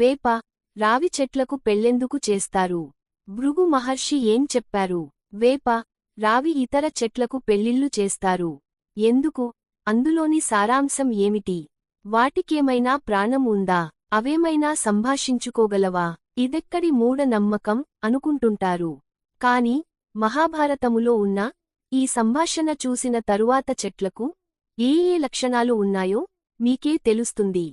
వేప రావి చెట్లకు పెళ్ళెందుకు చేస్తారు? భృగు మహర్షి ఏం చెప్పారు? వేప రావి ఇతర చెట్లకు పెళ్ళిళ్ళు చేస్తారు. ఎందుకు? అందులోని సారాంశం ఏమిటి? వాటికేమైనా ప్రాణం ఉందా? అవేమైనా సంభాషించుకోగలవా? ఇదెక్కడి మూఢ నమ్మకం అనుకుంటుంటారు. కాని మహాభారతములో ఉన్న ఈ సంభాషణ చూసిన తరువాత చెట్లకు ఏ ఏ లక్షణాలు ఉన్నాయో మీకే తెలుస్తుంది.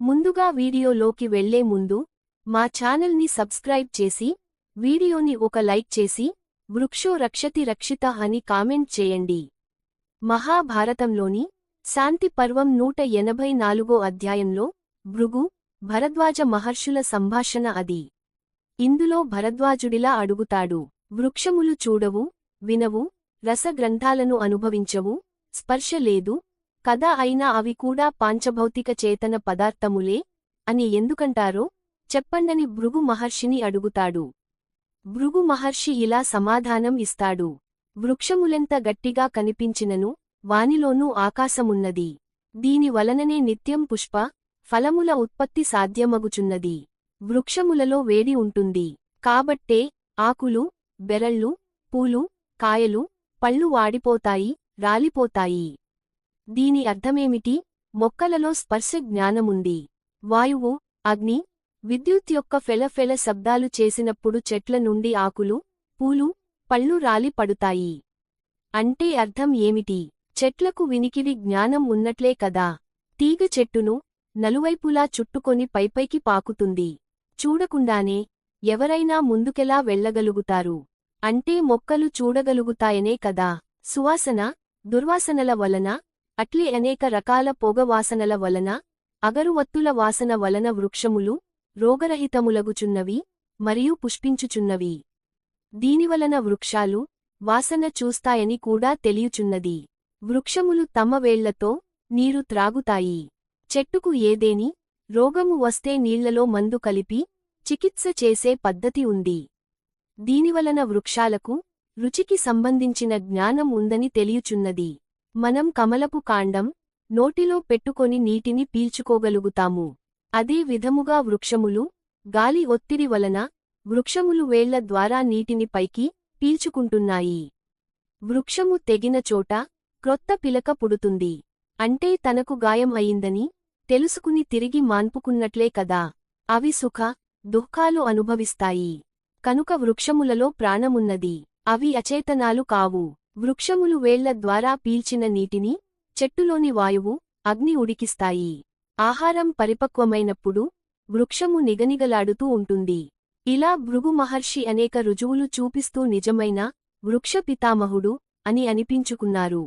ముందుగా వీడియోలోకి వెళ్ళే ముందు మా ఛానల్ని సబ్స్క్రైబ్ చేసి వీడియోని ఒక లైక్ చేసి వృక్షో రక్షతి రక్షిత అని కామెంట్ చేయండి. మహాభారతంలోని శాంతి పర్వం నూట ఎనభై నాలుగో అధ్యాయంలో భృగు భరద్వాజ మహర్షుల సంభాషణ అది. ఇందులో భరద్వాజుడిలా అడుగుతాడు వృక్షములు చూడవు వినవు రసగ్రంథాలను అనుభవించవు స్పర్శ లేదు కథ అయినా అవి కూడా పాంచభౌతిక చేతన పదార్థములే అని ఎందుకంటారో? చెప్పండని భృగు మహర్షిని అడుగుతాడు. భృగు మహర్షి ఇలా సమాధానం ఇస్తాడు. వృక్షములెంత గట్టిగా కనిపించినను వానిలోనూ ఆకాశమున్నది. దీని వలననే నిత్యం పుష్ప ఫలముల ఉత్పత్తి సాధ్యమగుచున్నది. వృక్షములలో వేడి ఉంటుంది. కాబట్టే ఆకులు బెరళ్ళు పూలు కాయలు పళ్ళు వాడిపోతాయి రాలిపోతాయి. దీని అర్థమేమిటి? మొక్కలలో స్పర్శ జ్ఞానముంది. వాయువు అగ్ని విద్యుత్ యొక్క ఫెలఫెల శబ్దాలు చేసినప్పుడు చెట్ల నుండి ఆకులు పూలు పళ్ళు రాలి పడుతాయి. అంటే అర్థం ఏమిటి? చెట్లకు వినికిడి జ్ఞానం ఉన్నట్లే కదా. తీగ చెట్టును నలువైపులా చుట్టుకొని పైపైకి పాకుతుంది. చూడకుండానే ఎవరైనా ముందుకెలా వెళ్ళగలుగుతారు అంటే మొక్కలు చూడగలుగుతాయనే కదా. సువాసన దుర్వాసనల వలన అట్లే అనేక రకాల పొగవాసనల వలన అగరువత్తుల వాసన వలన వృక్షములు రోగరహితములగుచున్నవి మరియు పుష్పించుచున్నవి. దీనివలన వృక్షాలు వాసన చూస్తాయని కూడా తెలియుచున్నది. వృక్షములు తమ వేళ్ళతో నీరు త్రాగుతాయి. చెట్టుకు ఏదేని రోగము వస్తే నీళ్ళలో మందు కలిపి చికిత్స చేసే పద్ధతి ఉంది. దీనివలన వృక్షాలకు రుచికి సంబంధించిన జ్ఞానం ఉందని తెలియుచున్నది. మనం కమలపు కాండం నోటిలో పెట్టుకొని నీటిని పీల్చుకోగలుగుతాము. అదే విధముగా వృక్షములు గాలి ఒత్తిడి వలన వృక్షములు వేళ్ళ ద్వారా నీటిని పైకి పీల్చుకుంటున్నాయి. వృక్షము తెగిన చోట క్రొత్త పిలక పుడుతుంది. అంటే తనకు గాయం అయిందని తెలుసుకుని తిరిగి మాన్పుకున్నట్లే కదా. అవి సుఖ దుఃఖాలు అనుభవిస్తాయి. కనుక వృక్షములలో ప్రాణమున్నది. అవి అచేతనాలు కావు. వృక్షములు వేళ్ళ ద్వారా పీల్చిన నీటిని చెట్టులోని వాయువు అగ్ని ఉడికిస్తాయి. ఆహారం పరిపక్వమైనప్పుడు వృక్షము నిగనిగలాడుతూ ఉంటుంది. ఇలా భృగు మహర్షి అనేక రుజువులు చూపిస్తూ నిజమైన వృక్ష పితామహుడు అని అనిపించుకున్నారు.